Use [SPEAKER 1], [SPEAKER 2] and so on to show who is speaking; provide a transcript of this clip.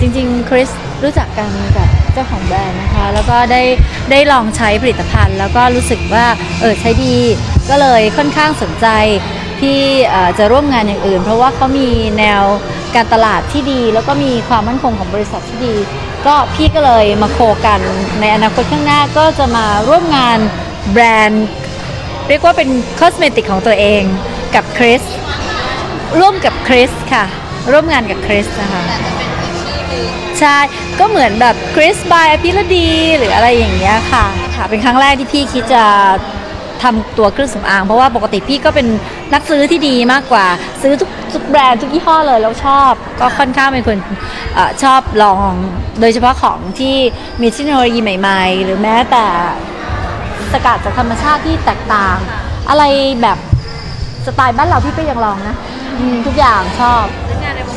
[SPEAKER 1] จริงๆ คริสรู้จักกันกับเจ้าของแบรนด์นะคะ แล้วก็ได้ได้ลองใช้ผลิตภัณฑ์ แล้วก็รู้สึกว่าเออใช้ดี ก็เลยค่อนข้างสนใจที่จะร่วมงานอย่างอื่น เพราะว่าเขามีแนวการตลาดที่ดี แล้วก็มีความมั่นคงของบริษัทที่ดี ก็พี่ก็เลยมาโคกันในอนาคตข้างหน้าก็จะมาร่วมงานแบรนด์เรียกว่าเป็นคอสเมติกของตัวเองกับคริสร่วมกับคริสค่ะ ร่วมงานกับคริสนะคะ ใช่ ก็เหมือนแบบคริสบายอภิรดีหรืออะไรอย่างเงี้ยค่ะค่ะ เป็นครั้งแรกที่พี่คิดจะทำตัวเครื่องสำอาง เพราะว่าปกติพี่ก็เป็นนักซื้อที่ดีมากกว่า ซื้อทุกทุกแบรนด์ทุกยี่ห้อเลยแล้วชอบ ก็ค่อนข้างเป็นคนอชอบลอง โดยเฉพาะของที่มีเทคโนโลยีใหม่ๆ หรือแม้แต่สกัดจากธรรมชาติที่แตกต่าง อะไรแบบสไตล์บ้านเราพี่ก็ยังลองนะทุกอย่างชอบ
[SPEAKER 2] งานในว